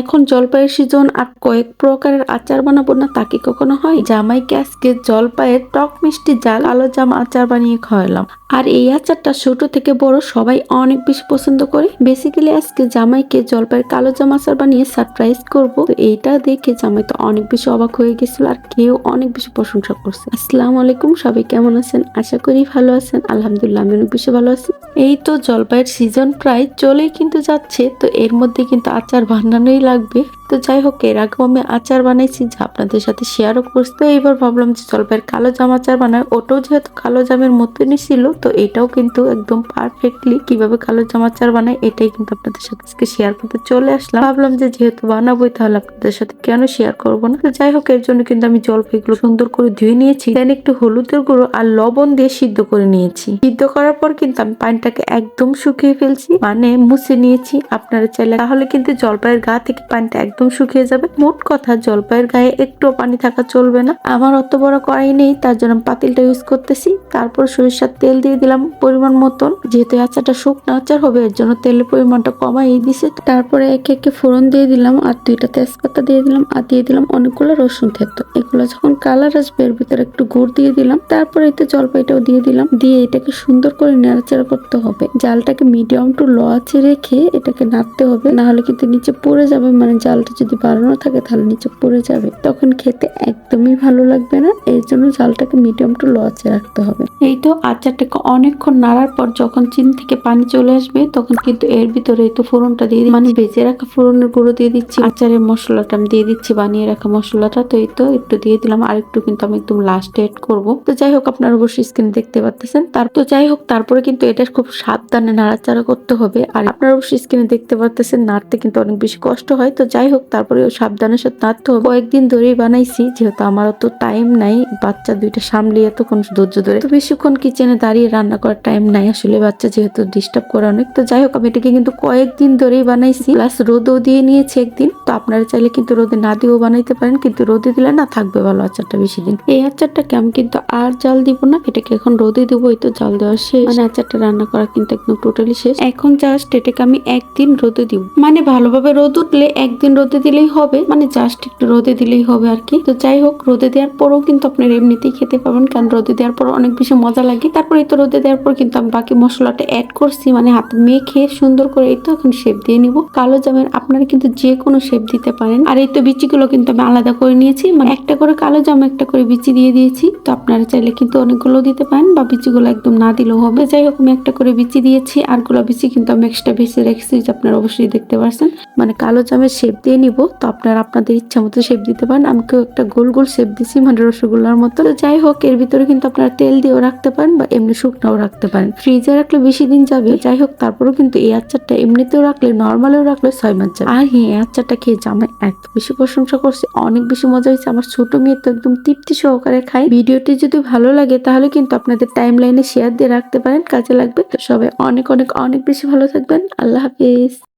এখন জলপাইয়ের সিজন আর কয়েক প্রকারের আচার বানাবো না তা কি কখনো হয়? জামাইকে আজকে জলপাইয়ের টক মিষ্টি জাল আলো জাম আচার বানিয়ে খাওয়ালাম। আর এই আচারটা ছোট থেকে বড় সবাই অনেক বেশি পছন্দ করে। বেসিক্যালি আজকে জামাইকে জলপাইয়ের কালো জাম আচার বানিয়ে সারপ্রাইজ করব। তো এইটা দেখে জামাই তো অনেক বেশি অবাক হয়ে গেছিল আর কেউ অনেক বেশি প্রশংসা করছে। আসসালামু আলাইকুম, সবাই কেমন আছেন? আশা করি ভালো আছেন। আলহামদুলিল্লাহ, আমি অনেক বেশি ভালো আছি। এই তো জলপাইয়ের সিজন প্রায় চলেই কিন্তু যাচ্ছে। তো এর মধ্যে কিন্তু আচার বানানোই লাগবে। তো যাই হোক, এর আগেও আমি আচার বানাইছি যা আপনাদের সাথে শেয়ারও করছি। তো এইবার ভাবলাম যে জলপাইয়ের কালো জাম আচার বানায় ওটাও যেহেতু কালো জামের মতনই ছিল তো এটাও কিন্তু একদম পারফেক্টলি কীভাবে কালো জাম আচার বানায় এটাই কিন্তু আপনাদের সাথে আজকে শেয়ার করতে চলে আসলাম। ভাবলাম যে যেহেতু বানাবোই, তাহলে আপনাদের সাথে কেন শেয়ার করব না? তো যাই হোক, এর জন্য কিন্তু আমি জলপাইগুলো সুন্দর করে ধুয়ে নিয়েছি। দেন একটু হলুদের গুঁড়ো আর লবণ দিয়ে সিদ্ধ করে নিয়েছি। সিদ্ধ করার পর কিন্তু আমি পানিটাকে একদম শুকিয়ে ফেলছি মানে মুছে নিয়েছি। আপনারা চাইলে, তাহলে কিন্তু জলপাইয়ের গা থেকে পানিটা একদম শুকিয়ে যাবে। মোট কথা, জলপাইয়ের গায়ে একটু পানি থাকা চলবে না। আমার অত বড় কড়াই নেই, তার জন্য পাতিলটা ইউজ করতেছি। তারপর সরিষার তেল দিয়ে দিলাম পরিমাণ মতন। যেহেতু আচারটা শুকনো আচার হবে, এর জন্য তেলের পরিমাণটা কমাই দিছে। তারপরে একে একে ফোড়ন দিয়ে দিলাম আর দুইটা তেজপাতা দিয়ে দিলাম আর দিয়ে দিলাম অনেকগুলো রসুন থেতো। এগুলো যখন কালার আসবে, এর ভিতরে একটু গুড় দিয়ে দিলাম। তারপরে এতে জলপাইটাও দিয়ে দিলাম। দিয়ে এটাকে সুন্দর করে নাড়াচাড়া করতে হবে। জালটাকে মিডিয়াম টু লো আঁচে রেখে এটাকে নাড়তে হবে। না হলে কিন্তু নিচে পড়ে যাবে মানে জালটা যদি বাড়ানো থাকে তাহলে নিচে পড়ে যাবে। তখন খেতে একদমই ভালো লাগবে না। এই জন্য জালটাকে মিডিয়াম টু লো আঁচে রাখতে হবে। এই তো আচারটাকে অনেকক্ষণ নাড়ার পর যখন চিন থেকে পানি চলে আসবে, তখন কিন্তু এর ভিতরে তো ফোড়নটা দিয়ে মানে বেজে রাখা ফোড়নের গুঁড়ো দিয়ে দিচ্ছি। আচারের মশলাটা আমি দিয়ে দিচ্ছি, বানিয়ে রাখা মশলাটা। তো এই তো একটু দিয়ে দিলাম। আর একটু কিন্তু আমি একদম লাস্টে এড করব। তো যাই হোক, আপনারা অবশ্যই স্ক্রিনে দেখতে পাচ্ছেন তার তো যাই হোক, তারপরে কিন্তু এটা খুব সাবধানে নাড়াচাড়া করতে হবে। আর আপনারা অবশ্যই স্ক্রিনে দেখতে পাচ্ছেন নাড়তে কিন্তু অনেক বেশি কষ্ট হয়। তো যাই হোক তারপরে সাবধানের সাথে নাড়তে তো কয়েকদিন ধরেই বানাইছি, যেহেতু আমার অত টাইম নাই। বাচ্চা দুইটা সামলে এতক্ষণ ধৈর্য ধরে। তো বেশিক্ষণ কিচেনে দাঁড়িয়ে রান্না করার টাইম নাই আসলে বাচ্চা যেহেতু ডিস্টার্ব করা অনেক। তো যাই হোক আমি এটাকে কিন্তু কয়েকদিন ধরেই বানাইছি। প্লাস রোদও দিয়ে নিয়েছি একদিন। আপনারা চাইলে কিন্তু রোদে না দিয়েও বানাইতে পারেন, কিন্তু রোদে দিলে না থাকবে ভালো আচারটা বেশি দিন। এই আচারটাকে আমি কিন্তু আর জাল দিব না, এটাকে এখন রোদে দেবো, এই তো জাল দেওয়া শেষ। মানে আচারটা রান্না করা কিন্তু একদম টোটালি শেষ। এখন জাস্ট এটাকে আমি একদিন রোদে দিব। মানে ভালোভাবে রোদ উঠলে একদিন রোদে দিলেই হবে মানে জাস্ট একটু রোদে দিলেই হবে আর কি। তো যাই হোক, রোদে দেওয়ার পরেও কিন্তু আপনার এমনিতেই খেতে পাবেন কারণ রোদে দেওয়ার পর অনেক বেশি মজা লাগে। তারপরে এই তো রোদে দেওয়ার পর কিন্তু আমি বাকি মশলাটা অ্যাড করছি মানে হাতে মেখে সুন্দর করে এই তো এখন শেপ দিয়ে নিব। কালো জামের আপনারা কিন্তু যে কোনো শেপ দিতে পারেন। আর এই তো বিচিগুলো কিন্তু আমি আলাদা করে নিয়েছি। মানে একটা করে কালো জাম, একটা করে বিচি দিয়ে দিয়েছি। তো আপনারা চাইলে কিন্তু অনেকগুলো দিতে পারেন বা বিচিগুলো একদম না দিলেও হবে। যাই হোক, আমি একটা করে বিচি দিয়েছি। আরগুলো বিচি কিন্তু আমি এক্সট্রা বেশি রেখেছি, যে আপনারা অবশ্যই দেখতে পারছেন। মানে কালো জামের শেপ দিয়ে নিব। তো আপনারা আপনাদের ইচ্ছা মতো শেপ দিতে পারেন। আমি কেউ একটা গোল গোল শেপ দিছি মানে রসগোল্লার মতো। তো যাই হোক, এর ভিতরে কিন্তু আপনারা তেল দিয়েও রাখতে পারেন বা এমনি শুকনাও রাখতে পারেন। ফ্রিজে রাখলে বেশি দিন যাবে। যাই হোক, তারপরেও কিন্তু এই আচারটা এমনিতেও রাখলে নর্মালেও রাখলে ছয় মাস যাবে। আর হ্যাঁ এই আচারটা খেয়ে জামাই এত বেশি প্রশংসা করছে, অনেক বেশি মজা হয়েছে। আমার ছোট মেয়ে তো একদম তৃপ্তি সহকারে খায়। ভিডিওটি যদি ভালো লাগে, তাহলে কিন্তু আপনাদের টাইম লাইনে শেয়ার দিয়ে রাখতে পারেন। কাজে লাগবে। তো সবাই অনেক অনেক অনেক বেশি ভালো থাকবেন। আল্লাহ হাফিজ।